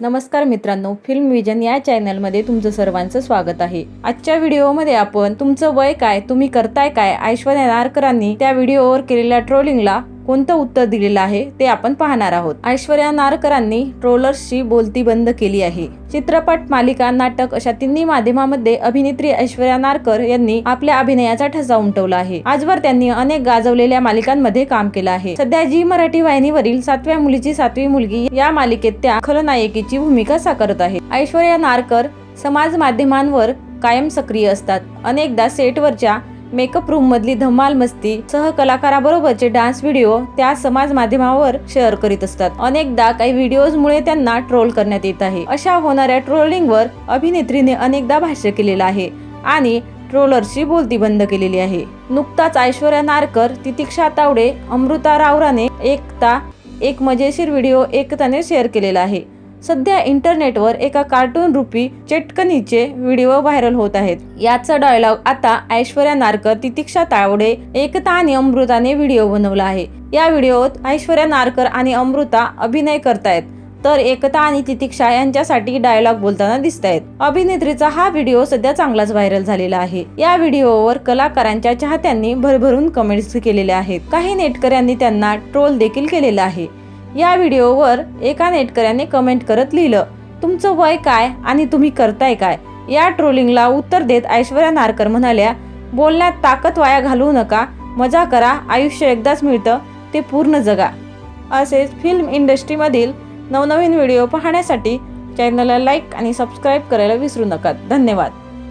नमस्कार मित्रांनो film vision या चॅनलमध्ये तुमचं सर्वांचं स्वागत आहे. आजच्या व्हिडिओमध्ये आपण तुमचं वय काय तुम्ही करताय काय ऐश्वर्या नारकरांनी त्या व्हिडिओवर केलेल्या ट्रोलिंगला कोणतं उत्तर दिलेलं आहे ते आपण पाहणार आहोत. ऐश्वर्या नारकरांनी ट्रोलर्सची बोलती बंद केली आहे. चित्रपट मालिका नाटक अशा तिन्ही माध्यमामध्ये अभिनेत्री ऐश्वर्या नारकर यांनी आपल्या अभिनयाचा ठसा उमटवला आहे. आजवर त्यांनी अनेक गाजवलेल्या मालिकांमध्ये काम केलं आहे. सध्या जी मराठी वाहिनीवरील सातव्या मुलीची सातवी मुलगी या मालिकेत त्या खलनायकीची भूमिका साकारत आहे. ऐश्वर्या नारकर समाज माध्यमांवर कायम सक्रिय असतात. अनेकदा सेटवरच्या मेकअप रूम मधली धमाल मस्ती सहकलाकाराबरोबरचे डान्स व्हिडिओ त्या समाज माध्यमावर शेअर करीत असतात. अनेकदा काही व्हिडिओजमुळे त्यांना ट्रोल करण्यात येत आहे. अशा होणाऱ्या ट्रोलिंगवर अभिनेत्रीने अनेकदा भाष्य केलेलं आहे आणि ट्रोलरशी बोलती बंद केलेली आहे. नुकताच ऐश्वर्या नारकर तितिक्षा तावडे अमृता रावराने एकता एक मजेशीर व्हिडिओ एकताने शेअर केलेला आहे. सध्या इंटरनेटवर एका कार्टून रूपी चेटकनीचे व्हिडिओ व्हायरल होत आहेत. याचा डायलॉग आता ऐश्वर्या नारकर तितिक्षा तावडे एकता आणि अमृताने व्हिडिओ बनवला आहे. या व्हिडिओत ऐश्वर्या नारकर आणि अमृता अभिनय करतायत. तर एकता आणि तितिक्षा यांच्यासाठी डायलॉग बोलताना दिसत आहेत अभिनेत्रीचा हा व्हिडिओ सध्या चांगलाच व्हायरल झालेला आहे. या व्हिडिओवर कलाकारांच्या चाहत्यांनी भरभरून कमेंट्स केलेल्या आहेत. काही नेटकऱ्यांनी त्यांना ट्रोल देखील केलेला आहे. या व्हिडिओवर एका नेटकऱ्याने कमेंट करत लिहिलं तुमचं वय काय आणि तुम्ही करताय काय? या ट्रोलिंगला उत्तर देत ऐश्वर्या नारकर म्हणाल्या बोलण्यात ताकद वाया घालवू नका मजा करा आयुष्य एकदाच मिळतं ते पूर्ण जगा. असेच फिल्म इंडस्ट्रीमधील नवनवीन व्हिडिओ पाहण्यासाठी चॅनलला लाईक आणि सबस्क्राईब करायला विसरू नका. धन्यवाद.